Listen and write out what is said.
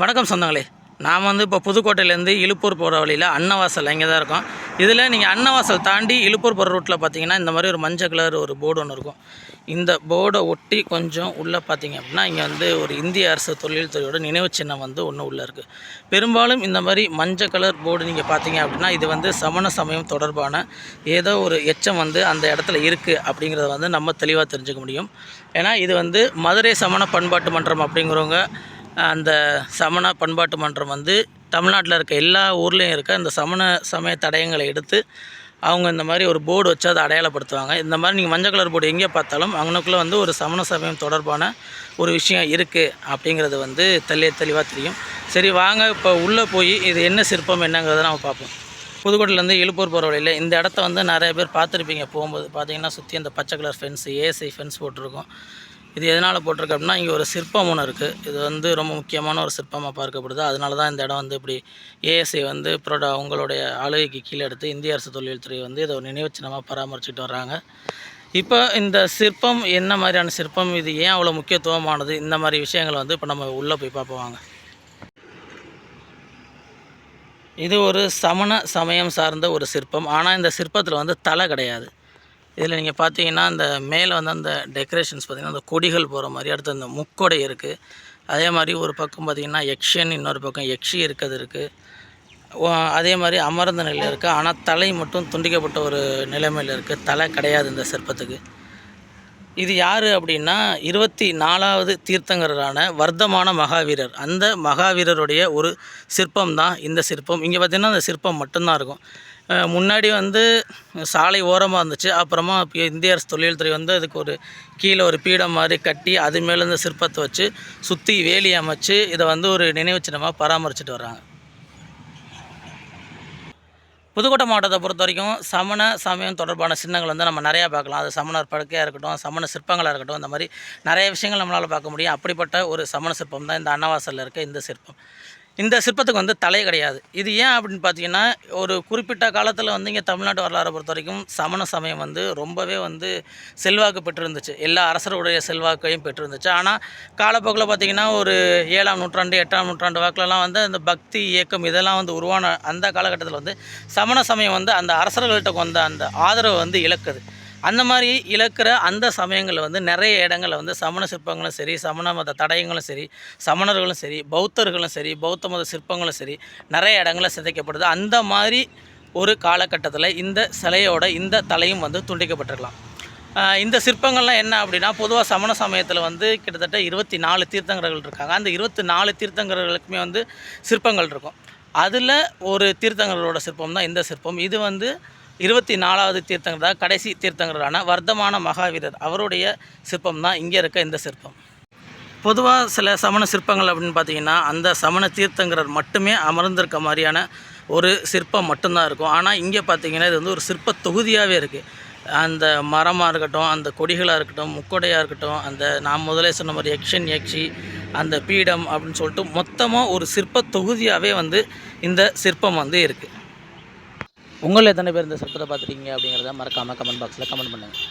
வணக்கம் சொந்தங்களே. நாம் வந்து இப்போ புதுக்கோட்டையிலேருந்து இழுப்பூர் போகிற வழியில் அன்னவாசல் இங்கே தான் இருக்கும். இதில் நீங்கள் அன்னவாசல் தாண்டி இழுப்பூர் போகிற ரூட்டில் பார்த்தீங்கன்னா இந்த மாதிரி ஒரு மஞ்சள் கலர் ஒரு போர்டு ஒன்று இருக்கும். இந்த போர்டை ஒட்டி கொஞ்சம் உள்ளே பார்த்தீங்க அப்படின்னா இங்கே வந்து ஒரு இந்திய அரசு தொழில்துறையோட நினைவு சின்னம் வந்து ஒன்று உள்ளே இருக்குது பெரும்பாலும் இந்த மாதிரி மஞ்சள் கலர் போர்டு நீங்கள் பார்த்தீங்க அப்படின்னா இது வந்து சமண சமயம் தொடர்பான ஏதோ ஒரு எச்சம் வந்து அந்த இடத்துல இருக்குது அப்படிங்கிறத வந்து நம்ம தெளிவாக தெரிஞ்சுக்க முடியும். ஏன்னா இது வந்து மதுரை சமண பண்பாட்டு மன்றம் அப்படிங்கிறவங்க அந்த சமண பண்பாட்டு மன்றம் வந்து தமிழ்நாட்டில் இருக்க எல்லா ஊர்லேயும் இருக்க அந்த சமண சமய தடயங்களை எடுத்து அவங்க இந்த மாதிரி ஒரு போர்டு வச்சு அதை அடையாளப்படுத்துவாங்க. இந்த மாதிரி நீங்கள் மஞ்சள் கலர் போர்டு எங்கே பார்த்தாலும் அவனுக்குள்ளே வந்து ஒரு சமண சமயம் தொடர்பான ஒரு விஷயம் இருக்குது அப்படிங்கிறது வந்து தெளிய தெளிவாக தெரியும். சரி வாங்க இப்போ உள்ளே போய் இது என்ன சிற்பம் என்னங்கிறத நம்ம பார்ப்போம். புதுக்கோட்டையிலேருந்து எழுப்பூர் போகிற வழியில் இந்த இடத்த வந்து நிறைய பேர் பார்த்துருப்பீங்க. போகும்போது பார்த்தீங்கன்னா சுற்றி அந்த பச்சை கலர் ஃபென்ஸ் ஏசி ஃபென்ஸ் போட்டிருக்கோம். இது எதனால் போட்டிருக்கு அப்படின்னா இங்கே ஒரு சிற்பம் ஒன்று இருக்குது இது வந்து ரொம்ப முக்கியமான ஒரு சிற்பமாக பார்க்கப்படுது. அதனால தான் இந்த இடம் வந்து இப்படி ஏஎஸ்ஐ வந்து ப்ரோட அவங்களுடைய ஆளுகைக்கு கீழே எடுத்து இந்திய அரசு தொழில்துறை வந்து இதை ஒரு நினைவு பராமரிச்சுட்டு வர்றாங்க. இப்போ இந்த சிற்பம் என்ன மாதிரியான சிற்பம்? இது ஏன் அவ்வளோ முக்கியத்துவமானது? இந்த மாதிரி விஷயங்களை வந்து இப்போ நம்ம உள்ளே போய் பார்ப்போம் இது ஒரு சமண சமயம் சார்ந்த ஒரு சிற்பம். ஆனால் இந்த சிற்பத்தில் வந்து தலை கிடையாது. இதில் நீங்கள் பார்த்தீங்கன்னா அந்த மேலே வந்து அந்த டெக்கரேஷன்ஸ் பார்த்திங்கன்னா அந்த கொடிகள் போகிற மாதிரி அடுத்து அந்த முக்கொடை இருக்குது அதே மாதிரி ஒரு பக்கம் பார்த்திங்கன்னா எக்ஷன் இன்னொரு பக்கம் எக்ஷி இருக்கிறது இருக்குது அதே மாதிரி அமர்ந்த நிலையில் இருக்குது ஆனால் தலை மட்டும் துண்டிக்கப்பட்ட ஒரு நிலைமையில் இருக்குது தலை கிடையாது இந்த சிற்பத்துக்கு. இது யார் அப்படின்னா இருபத்தி நாலாவது தீர்த்தங்கரான வர்த்தமான மகாவீரர். அந்த மகாவீரருடைய ஒரு சிற்பம் தான் இந்த சிற்பம். இங்கே பார்த்திங்கன்னா அந்த சிற்பம் மட்டும்தான் இருக்கும். முன்னாடி வந்து சாலை ஓரமாக இருந்துச்சு. அப்புறமா இந்திய அரசு தொழில்துறை வந்து அதுக்கு ஒரு கீழே ஒரு பீடம் மாதிரி கட்டி அது மேலே சிற்பத்தை வச்சு சுற்றி வேலி அமைச்சு இதை வந்து ஒரு நினைவு சின்னமாக பராமரிச்சுட்டு வர்றாங்க. புதுக்கோட்டை மாவட்டத்தை பொறுத்த வரைக்கும் சமண சமயம் தொடர்பான சின்னங்கள் வந்து நம்ம நிறையா பார்க்கலாம். அது சமணர் படுக்கையாக இருக்கட்டும் சமண சிற்பங்களாக இருக்கட்டும் இந்த மாதிரி நிறைய விஷயங்கள் நம்மளால் பார்க்க முடியும். அப்படிப்பட்ட ஒரு சமண சிற்பம் தான் இந்த அன்னவாசலில் இருக்க இந்த சிற்பம். இந்த சிற்பத்துக்கு வந்து தலை கிடையாது. இது ஏன் அப்படின்னு பார்த்தீங்கன்னா ஒரு குறிப்பிட்ட காலத்தில் வந்து இங்கே தமிழ்நாட்டு வரலாறை பொறுத்த வரைக்கும் சமண சமயம் வந்து ரொம்பவே வந்து செல்வாக்கு பெற்றிருந்துச்சு. எல்லா அரசருடைய செல்வாக்கையும் பெற்றிருந்துச்சு. ஆனால் காலப்போக்கில் பார்த்திங்கன்னா ஒரு ஏழாம் நூற்றாண்டு எட்டாம் நூற்றாண்டு வாக்கிலலாம் வந்து அந்த பக்தி இயக்கம் இதெல்லாம் வந்து உருவான அந்த காலகட்டத்தில் வந்து சமண சமயம் வந்து அந்த அரசர்கள்ட்ட வந்த அந்த ஆதரவை வந்து இழக்குது. அந்த மாதிரி இழக்கிற அந்த சமயங்களில் வந்து நிறைய இடங்களில் வந்து சமண சிற்பங்களும் சரி சமண மத தடயங்களும் சரி சமணர்களும் சரி பௌத்தர்களும் சரி பௌத்த மத சிற்பங்களும் சரி நிறைய இடங்களில் சிதைக்கப்படுது. அந்த மாதிரி ஒரு காலகட்டத்தில் இந்த சிலையோட இந்த தலையும் வந்து துண்டிக்கப்பட்டிருக்கலாம். இந்த சிற்பங்கள்லாம் என்ன அப்படின்னா பொதுவாக சமண சமயத்தில் வந்து கிட்டத்தட்ட இருபத்தி நாலு தீர்த்தங்கரர்கள் இருக்காங்க. அந்த இருபத்தி நாலு தீர்த்தங்கரர்களுக்குமே வந்து சிற்பங்கள் இருக்கும். அதில் ஒரு தீர்த்தங்கரோட சிற்பம் தான் இந்த சிற்பம். இது வந்து இருபத்தி நாலாவது தீர்த்தங்கர் கடைசி தீர்த்தங்கரான வர்த்தமான மகாவீரர். அவருடைய சிற்பம் தான் இங்கே இருக்க இந்த சிற்பம். பொதுவாக சில சமண சிற்பங்கள் அப்படின்னு பார்த்தீங்கன்னா அந்த சமண தீர்த்தங்கரர் மட்டுமே அமர்ந்திருக்க மாதிரியான ஒரு சிற்பம் மட்டும்தான் இருக்கும். ஆனால் இங்கே பார்த்தீங்கன்னா இது வந்து ஒரு சிற்ப தொகுதியாகவே இருக்குது அந்த மரமாக இருக்கட்டும் அந்த கொடிகளாக இருக்கட்டும் முக்கொடையாக இருக்கட்டும் அந்த நான் முதலே சொன்ன மாதிரி யக்ஷன் யக்ஷி அந்த பீடம் அப்படின்னு சொல்லிட்டு மொத்தமாக ஒரு சிற்ப தொகுதியாகவே வந்து இந்த சிற்பம் வந்து இருக்குது உங்களில் எத்தனை பேர் இந்த சிற்பத்தை பார்த்துருக்கீங்க அப்படிங்கிறத மறக்காமல் கமெண்ட் பாக்ஸில் கமெண்ட் பண்ணுங்கள்